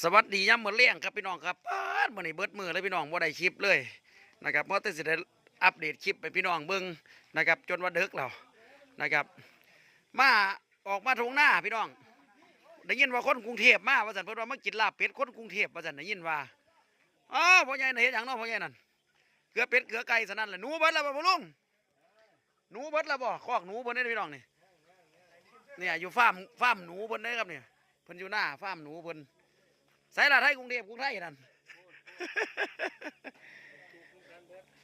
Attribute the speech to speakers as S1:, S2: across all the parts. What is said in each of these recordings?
S1: สวัสดีย้ำมือเลี้ยงครับพี่น้องครับป้าดมื้อนี้เบิดมือเลยพี่น้องบ่ได้คลิปเลยนะครับเพราะแต่สิได้อัปเดตคลิปไปพี่น้องเบิ่งนะครับ จนว่าดึกแล้วนะครับ มาออกมาทงหน้าพี่น้องได้ยินว่าคนกรุงเทพมาว่าซั่นเพิ่นว่ามากินลาบเป็ดคนกรุงเทพว่าซั่นได้ยินว่าอ๋อพ่อใหญ่น่ะเฮ็ดหยังเนาะพ่อใหญ่นั่นเกลือเป็ดเกลือไก่ซะนั่นแหละหนูเบิดแล้วบ่พ่อลุงหนูเบิดแล้วบ่คอกหนูเพิ่นนี่พี่น้องนี่เนี่ยอยู่ฟาร์มฟาร์มหนูเพิ่นเด้ครับเนี่ยเพิ่นอยู่หน้าฟาร์มหนูเพิ่น ใส่ละไทยกรุงเทพกรุงไทยนั่น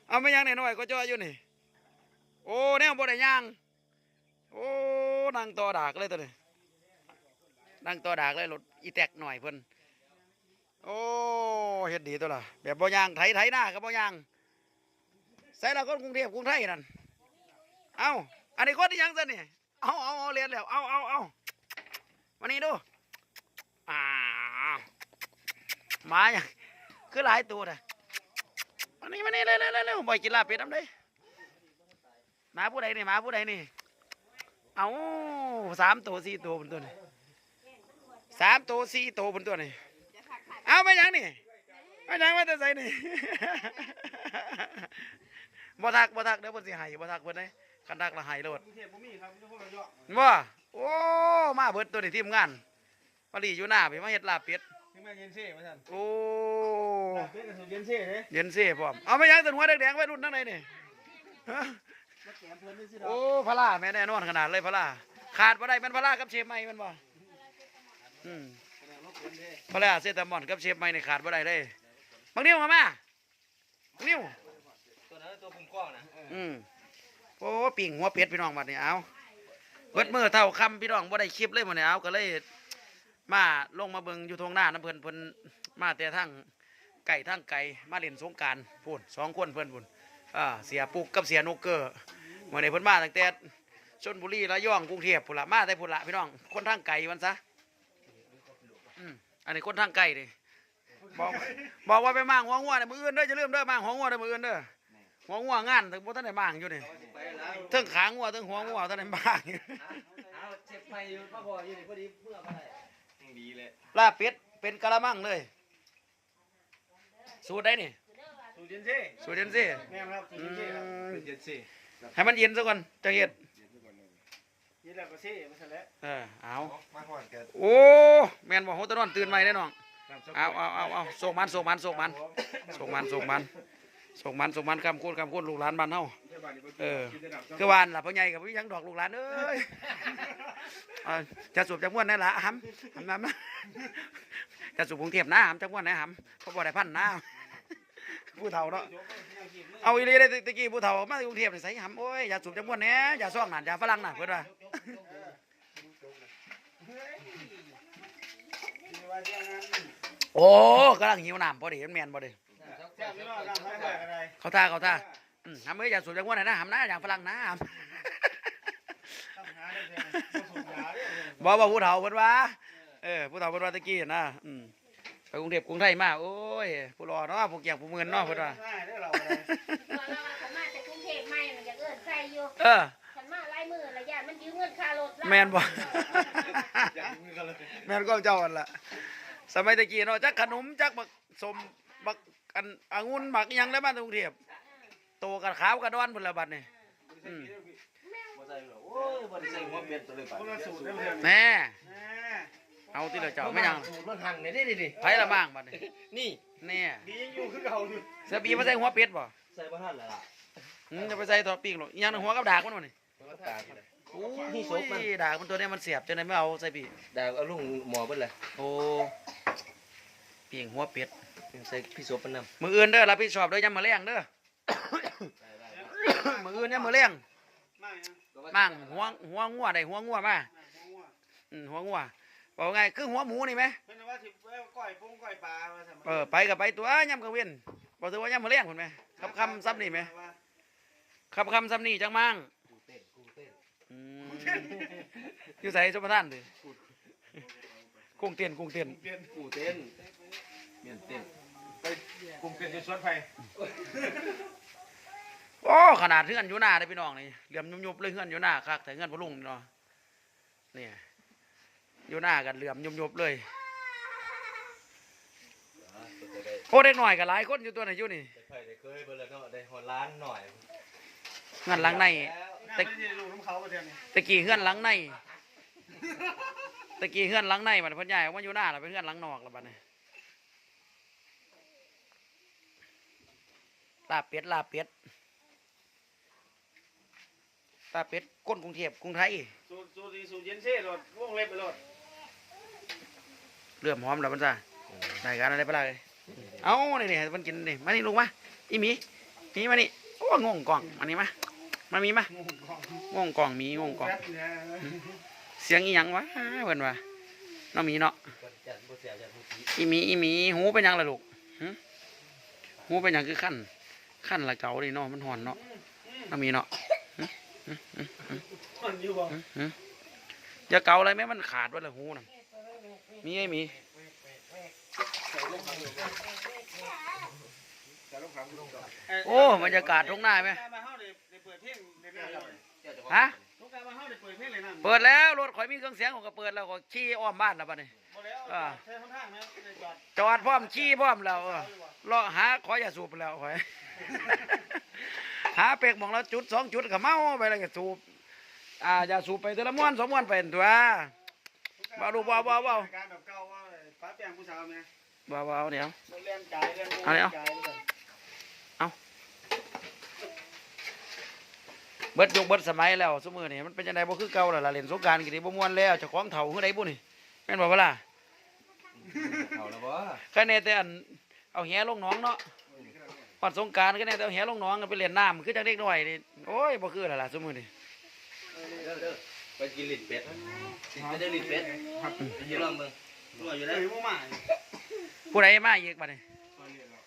S1: เอาไม่ยังเนี่ยน้อยก็จ่ออยู่นี่ โอ้เนี่ยบ่ได้ย่าง โอ้นั่งต่อดากเลยตัวนี้นั่งต่อดากเลยรถอีแตกหน่อยเพิ่นโอ้เฮ็ดดีตัวละแบบบ่ย่างไถไถหน้ากับบ่ย่างใส่ละคนกรุงเทพกรุงไทยนั่นเอาอันนี้คนที่ยังซะนี่เอาเอาเอาเรียนแล้วเอาเอาเอามานี่ดูอ่า หมาอย่างคือหลายตัวนะมานี่มานี่เร็วเร็วเร็วเร็วบ่อยกินลาบเป็ดน้ำเด้หมาผู้ใดนี่หมาผู้ใดนี่เอาสามตัวสี่ตัวบนตัวนี่สามตัวสี่ตัวบนตัวนี่เอาไปยังนี่ไปยังมาแต่ใส่นี่บ่ทักบ่ทักเดี๋ยวเพิ่นสิให้บ่ทักเพิ่นเด้คันทักละให้โลด
S2: กรุงเทพบ่มีครับมีแต่คนระยอง
S1: ว่าโอ้มาเบิดตัวนี้ทีมงานมาลีอยู่หน้าพี่มาเฮ็ดลาบเป็ด
S2: ถึงแม่เย็นเซ่มาท่าน
S1: โอ้
S2: ลาบเป็ดกับสูตรเย็นเซ่เด้
S1: เย็นเสียพร้อมเอาไม่ยังตันหัวแดงๆไว้รุ่นทั้งไหนนี่ฮะ
S2: มาแกมเพิ่นนี่สิดอ
S1: โอ้
S2: ก
S1: พระล่าแม่แน่นอนขนาดเลยพระล่าขาดบ่ได้แมันพระล่ากับเชฟใหม่แมันบ่อืม
S2: แสดงว่าคนเด้
S1: พระล่าเซตามอนกับเชฟใหม่นี่ขาดบ่ได้เลยบางนิ้วมามาบางนิ้ว
S2: ตัวนั้นตัวคุมกล้องนะ
S1: อืมโอ้ปิ่งหัวเป็ดพี่น้องบัดนี้เอาเบิดมือเท่าคำพี่น้องบ่ได้คลิปเลยมื้อนี้เอาก็เลย มาลงมาเบิงอยู่ทงหน้าน้ำเพิ่นเพิ่นมาแต่ทั้งไก่ทั้งไก่มาเล่นสงการพูนสองคนเพิ่นพูนอ่าเสียปุกกับเสียนกเกอร์เมื่อนี้เพิ่นมาตั้งแต่ชลบุรีระยองกรุงเทพพุ่นละมาแต่พุ่นละพี่น้องคนทางไก่มันซะอืมอันนี้คนทางไก่ดิบอกบอกว่าไปมั่งหัวงัวในมืออื่นเด้อจะเริ่มเด้อมั่งหัวงัวในมืออื่นเด้อหัวงัวงานถึงบ่ทันได้มั่งอยู่นี่
S2: ไปแล้ว
S1: เทั้งขางัวเทั้งหัวงัวทันได้มั่งอยู่
S2: เอาเจ็บไปอยู่มาพออยู่นี่พอดีเมื่อได้ยัง ดีเลย
S1: ลาบเป็ดเป็นกะละมังเลย สูตรได้นี่
S2: สูตรเย็นเซ่
S1: สูตรเย็นสิ
S2: แม่นครับสูตรเย็นเซ่ครับสูตรเย็นเซ่
S1: ให้มันเย็นซะก่อนจะเฮ็ด
S2: เย็นแล้วก็เซ่มาซะแล้ว
S1: เออเอา
S2: มาก่อนกัน
S1: โอ้แม่นบ่โหตะนอนตื่นใหม่ได้น้องเอาเอาเอาเอาส่งมันส่งมันส่งมันส่งมันส่งมัน ส่งมันส่งมันคำคูณคำคูณลูกหลานบ้านเฮาเออคือวานล่ะพ่อใหญ่กับพี่ยังดอกลูกหลานเอ้ยเอาจะสูบจักม่วนได้ล่ะหำหำน้ำนะจะสูบกรุงเทพนะหำจักม่วนได้หำเพราะบ่ได้พันนะผู้เฒ่าเนาะเอาอีเลยได้ตะกี้ผู้เฒ่ามาจากกรุงเทพนี่ใส่หำโอ้ยอย่าสูบจังม่วนแหน่อย่าซ่องนั่นอย่าฝรั่งน่ะเพิ่นว่าโอ้กำลังหิวน้ำพอดีมันแม่นบ่ดิ
S2: แซ่บไม่รอดน้ำไม่ได้อะไร
S1: เขาท่าเขาท่าอืมหำเอ้ยอย่าสูบจังม่วนนะหำนะอย่างฝรั่งนะห
S2: ต้องหาได้แซ่บสูตรยาเด้อำ
S1: บ่บ่ผู้เฒ่าเพิ่นว่าเออผู้เฒ่าเพิ่นว่าตะกี้นะอืมไปกรุงเทพกรุงไทยมาโอ้ยผู้รอเนาะผู้เกียกผู้เมือนเนาะเพิ่นว่า
S2: ง่ายเด้อเราอะไร
S3: ตอนเราขันมาจากกรุงเทพใหม่มันจะเอิ้นใส่อยู่
S1: เออ
S3: ขันมาไล่มือระยะมันยืมเงินค่ารถ
S1: แม่นบ่
S2: อย่างนี้กันเลย
S1: แม่นก็เจ้าอันละสมัยตะกี้เนาะจักขนมจักบักสมบัก อันองุ่นบักอิหยังได้บ้านกรุงเทพโตกันขาวกันดอนพุ่นละบัดนี่อืม
S2: บ่ใส่หรอกโอ้ยบ่ได้ใส่หัวเป็ดตัวเลยป่ะคนละสูตรเด้อเพื่อน
S1: แน่
S2: แม่
S1: เอาที่ละเจ้าไม่ยัง
S2: สูตรมันหั่นได้ดิดิ
S1: ไผละบ้างบัดนี่
S2: นี่
S1: แน่
S2: ดียังอยู่คือเก่าอยู่
S1: เสือปีมาใส่หัวเป็ดบ่
S2: ใส่บ่ทันแล้วล่ะ
S1: อืมจะไปใส่ตัวปีกหรอกอิหยังหัวกับดากมันบ่นี่
S2: ตาด
S1: โอ้ยดากมันตัวเนี้มันเสียบจังได๋ไม่เอาใส่ปีก
S2: ดาวเอาลุงหมอเบิดเลย
S1: โอ้ปีกหัวเป็ด
S2: ใส่พี่โสปนำ
S1: มื้ออื่นเด้อรับผิดชอบเด้อยามมื้อแลงเด้อ มื้ออื่นยามมื้อแลงมั่งหัวหัวงัวได้หัวงัวมาอืมหัวงัวบอกไงคือหัวหมูนี่ไหม
S2: เพิ่นว่าสิก้อยปุ้งก้อยปลาว่าซั่น
S1: เออไปกับไปตัวยำกระเวียนบอกถือว่ายำมาเลี้ยงคนไหมคำคำซ้ำนี่ไหมคำคำซ้ำนี่จังมั่ง
S2: กูเต้นกูเต้น
S1: อืมอยู่ใส่สมท่านดิกุ้งเตียนกุ้งเตียน
S2: เต้นกูเต้นเมียนเต้นไป กลุ่มเต้นจะสวนไฟ
S1: โอ้ขนาดเฮือนอยู่หน้าได้พี่น้องนี่เหลี่ยมยุบๆเลยเฮือนอยู่หน้าคักแต่เฮือนพะลุงนี่เนาะเนี่ยอยู่หน้ากันเหลี่ยมยุบๆเลยโอ้เด็กหน่อยก็หลายคนอยู่ตัวไหนอยู่นี่
S2: เคยได้เคยเบอร์ละเนาะได้หอล้านหน่อย
S1: เฮือนหลังใน
S4: แต่ไม่ได้ลูกน้ำเขาประเทศนี้
S1: ตะกี้เฮือนหลังในตะกี้เฮือนหลังในบัดเพิ่นย้ายออกมาอยู่หน้าแล้วเป็นเฮือนหลังนอกแล้วบัดนี้ ลาบเป็ดลาบเป็ดลาบเป็ดก้นกรุงเทพกรุงไทย
S4: สูตรสูตรดีสูตรเย็นเซ่รถวงเล็บไปรถ
S1: เริ่มหอมแล้วมันจ้ะได้การอะไรไปเลยเอานี่นี่มันกินนี่มานี่ลุงมาอีหมีหมีมานี่โอ้งงกล่องมานี่มามามีมา
S4: งูของ
S1: งงกล่องหมีงงกล่อง
S4: แป๊บเนี่ย
S1: เสียงอีหยังวะเพิ่นว่าน้องหมีเนาะ
S2: จัดบ่เสียจัดผู้ชี้
S1: อีหมีอีหมีหูเป็นหยังล่ะลูกหึหูเป็นหยังคือขั้น ขั้นละเก่าดิเนาะมันหอนเนาะน้องหมีเนาะ
S4: มันอยู่บ่
S1: หึหึอย่าเกาอะไรแม่มันขาดไว้ละหูน่ะมีไอ้หมีโอ้บรรยากาศตรงหน้าไหม
S4: มาเฮาได้ได้เปิดเพลงได้ได้ครับ
S1: ฮะ
S4: ลูกการมาเฮาได้เปิดเพลงเลยนั่น
S1: เปิดแล้วรถข่อยมีเครื่องเสียงของก็เปิดแล้วก็ขี่อ้อมบ้านแล้วบัดนี้
S4: บ่ แล้ว
S1: อ่า
S4: ใช้ค่อนข้างนะได้จอด
S1: จอดพร้อมขี่พร้อมแล้วเออรอหาขออย่าสูบแล้วข่อย หาเป็กหมองแล้วจุดสองจุดก็เมาไปแล้วก็สูบอ่าอย่าสูบไปแต่ละม้วนสองม้วนเป็นตัว บ่ดูบ่บ่บ่
S4: การแบบเก่าว่าป้าแป้งผู้สาวแม่
S1: เบาๆเดี๋ยว
S4: เล่นกายเล่น
S1: เอาเลยเอา
S4: กายเลย
S1: เบิดยุคเบิดสมัยแล้วสมือนี่มันเป็นจังไดบ่คือเก่าแล้วล่ะเล่นสงกรารกินบ่ม่วนแล้วเจ้าของเฒ่าคือใดบุนี่แม่นบ่เวล่ะ
S2: เอาแล้วบ่
S1: แค่แน่แต่อันเอาแหลงหน้องเนาะปัดสงกรารก็แน่แต่เอาแหลงหน้องกันไปเล่นน้ำคือจังเด็กน้อยนี่โอ้ยบ่คือแล้วล่ะสมือนี่
S2: เด้อเด้อไปกินลิ้นเป็ดกินไปได้ลิ้นเป็ดไปยืนลองเบิ่ง
S4: ตัวอยู่ได้ผู้ใหม่
S1: ผู้ใดมาอีกบัดนี้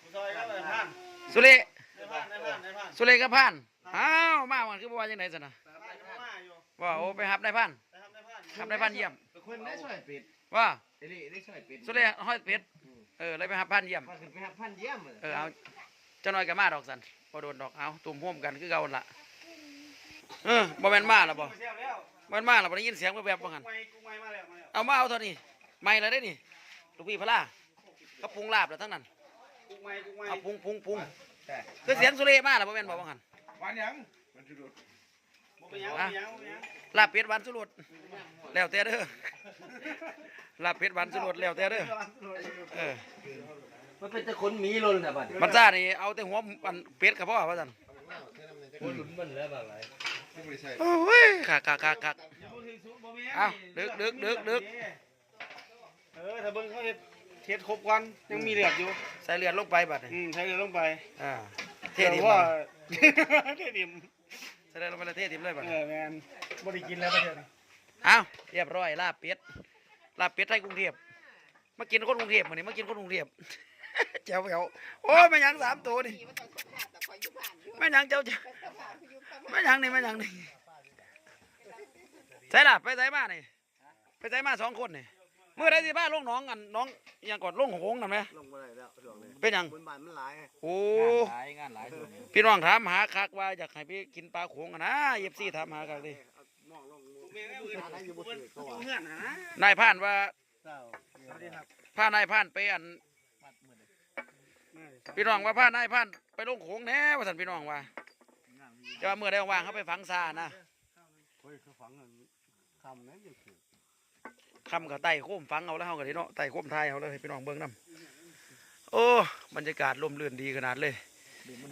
S4: ผู้ซอยครับเลยท่าน
S1: สุเล
S4: ในบ้านในบ้านในบ้าน
S1: สุเลกับพานอ้าวมาวันคือบ่ว่าจังได๋ซั่นน่ะ
S4: บ้านผู้ใหม่อยู่
S1: ว่าโอ้ไปหับได้พาน
S4: ในบ้านในบ้าน
S1: หับได้พานเยี่ยม
S2: คนได้ช่วยเป็ด
S1: ว่า
S2: เอลี่ได้ช่วยเป็ด
S1: สุเลห้อยเป็ดเออเลยไปหับพานเยี่ยม
S2: มาขึ้นไปหาพันเยี่ยม
S1: เออเอาเจ้าน้อยก็มาดอกสันบ่โดนดอกเอาตุ่มห่วมกันคือเก่าหั่นล่ะเออบ่แม่นมาแล้วบ่
S4: เสียแล้ว
S1: บ่แม่นมาแล้วบ่ได้ยินเสียงแวบๆบ่หั่น
S4: ไม่กูไม่มาแล้วมาแล้ว
S1: เอามาเอาเท่านี้ไม่แล้วได้นี่ลูกพี่พะล่าก็ปรุงลาบแล้วทั้งนั้น
S4: กูไม่กูไม่
S1: เอาปรุงปรุงปรุงคือเสียงสุเรมาแล้วบ่แม่นบ่บ่หั่น
S2: วันยังมันจะดู
S4: บ่เป็ นยังบ่เป็นยังบ่เป็นยัง
S1: ลาบเป็ดหวานสุรสแล้วแต่เด้อลาบเป็ดหวานสุรสแล้วแต่เด้อเออ
S2: มันเป็นแต่คนมีลนน่ะบัด
S1: มันซ่านี่เอาแต่หัวอันเป็ดก็พอว่าซั่น
S2: คนหลุนมันแล้วบัดไร
S1: โอ้ยคักคักคักคักเอาดึกดึกดึกดึก
S4: เออถ้าเบิ่งเขาเฮ็ดเฮ็ดครบก่อนยังมีเหลืออยู่
S1: ใส่เลือดลงไปบัดนี้
S4: อืมใช้เรือลงไป
S1: อ่า เทดิม
S4: ว่า
S1: บัด
S4: เทดิม
S1: ใส่เลือดลงไปแล้วเทดิมเลยบัด
S4: เอ
S1: นี้
S4: อแมนบ่ได้กินแล้วประเทศนี้
S1: เอาเรียบร้อยลาบเป็ดลาบเป็ดไทยกรุงเทพมากินคนกรุงเทพมื้อนี้มากินคนกรุงเทพแจ๋วแจ๋วโอ้ยแม่หยังสามตัวนี่แม่หยังเจ้าจ้าแม่หยังนี่แม่หยังนี่ใช่ล่ะไปใส่มานี่ไปใส่มาสองคนนี่เมื่อไรสิบ้าลงหน้องกันน้องอิหยังก่อนลงหงส์นั่นไหม
S2: ลงมาได้แล้วช่วงนี้
S1: เป็นหยัง
S2: บนบ้านมันหลาย
S1: โอ้
S2: หลายงานหลายช่วงนี้
S1: พี่น้องถามหาคักว่าอยากให้พี่กินปลาโขงกันนะเอฟซีถามหาคักดิ
S4: แม่งอื่นอยู่บ่ถือตัวเฮือนนะ
S1: นายพรานว่า
S4: เจ้าสวัสดีครับ
S1: พานายพรานไปอัน พี่น้องว่าพานายพรานไปลงโขงแน่ว่าสันพี่น้องว่าจะว่าเมื่อได้ว่างเขาไปฝังซานะ
S4: เฮ้ยคือฝังเงินคำนั้นอยู่คือ
S1: คำกับไต่โค้มฝังเอาแล้วเขาก็ได้เนาะไต่โค้มไทยเอาเลยให้พี่น้องเบิ่งนํโอ้บรรยากาศลมเรื่นดีขนาดเลย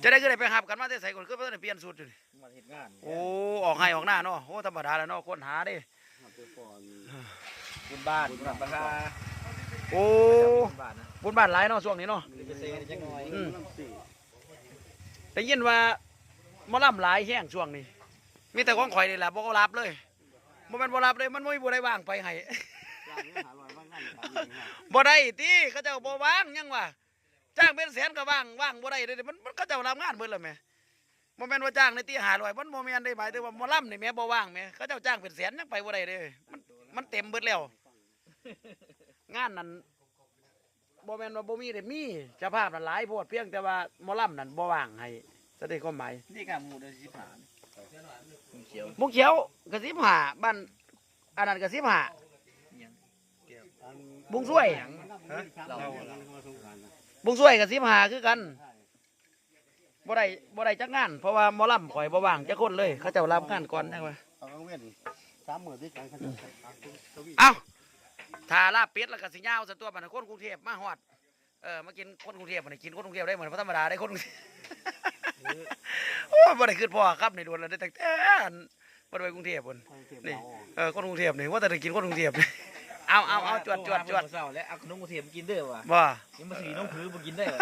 S1: จะได้ก็ได้ไปหับกันมาแต่ใส่ก่อนคือเพื่อนเปลี่ยนสูตรอยู่นี่
S2: มาเฮ็ดงาน
S1: โอ้ออกให้ออกหน้าเนาะโอ้ธรรมดาแล้วเนาะคนหาเดิ
S2: บุญบ้านบุญบ้านราคา
S1: โอ้
S2: บุญบ้านนะ
S1: บุญบ้านหลายเนาะช่วงนี้เนาะ
S2: จะเซ็งจังหน่อย
S1: อืมได้ยินว่าหมอลำหลายแห้งช่วงนี้ มีแต่ของข่อยนี่แหละบ่ก็รับเลยบ่แม่นบ่รับเลยมันบ่มีผู้ใดว่างไปให้ บ่ได้ติเขาเจ้าบ่ว่างยังว่าจ้างเป็นแสนก็ว่างว่างบ่ได้เด้มันมันเขาเจ้ารับงานเบิดแล้วแหม่บ่แม่นว่าจ้างในตี500มันบ่แม่นได้หมายถึงว่าหมอลำนี่แหม่บ่ว่างแหม่เขาเจ้าจ้างเป็นแสนยังไปบ่ได้เด้มันมันเต็มเบิดแล้ว งานนั้นบ่แม่นว่าบ่มีได้มีเจ้าภาพนั้นหลายโพดเพียงแต่ว่าหมอลำนั้นบ่ว่างให้แสดงความหมาย
S4: นี่กับหมูเดือดสิบห้า
S2: เขียว
S1: มุกเขียวกระสิบห้าบ้านอันนั้นกระสิบห้า บุ้งช่วย
S4: เราเราสงการนะ
S1: บุงช่วยกับสิบหาคือกันบ่ได้บ่ได้จักงาน เพราะว่าหมอลำข่อยบ่ว่างจักคนเลย เขาเจ้ารับงานก่อนนะว่า
S5: เอากลางเว้นสามหมื่นด้วยกันครับทวี
S1: เอ้าถ้าลาบเป็ดแล้วก็สิยาวซะตัวบัดนั้นคนกรุงเทพมาฮอดเออมากินคนกรุงเทพบัดนี้กินคนกรุงเทพได้เหมือนธรรมดาได้คนกรุงเทพโอ้ยบ่ได้ขึ้นพ่อครับในดวนแล้วได้ตั้งแต่อันบ่ได้ไปกรุงเทพพุ่นนี่เออคนกรุงเทพนี่ว่าแต่ได้กินคนกรุงเทพ เอาเอาเอาจวดจวดจวด
S2: เศร้าแล้วเอาขนมกรุงเทพกินเด้อว่ะ
S1: บ่
S2: ยังมาสีน้องผือบ่กินได้เหรอ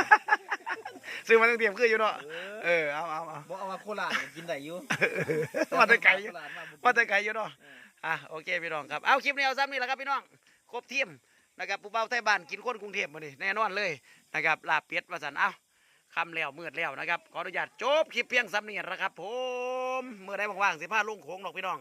S1: ซื้อมาตั้งเตรียมคืออยู่เนาะเออเอาเอาเอา
S2: บ่เอามาโคราชกินได้อยู่
S1: มาแต่ไกลอยู่
S2: โคราชมาบ่กิน
S1: มาแต่ไกลอยู่เนาะอะโอเคพี่น้องครับเอาคลิปนี้เอาซ้ำนี่แหละครับพี่น้องครบทีมนะครับผู้เบาไทยบ้านกินคนกรุงเทพมาดิแน่นอนเลยนะครับลาบเป็ดว่าสันเอาคำแล้วมืดแล้วนะครับขออนุญาตจบคลิปเพียงซ้ำนี่แหละครับ ผมเมื่อใดว่างๆสิพาลุงโขงหรอกพี่น้อง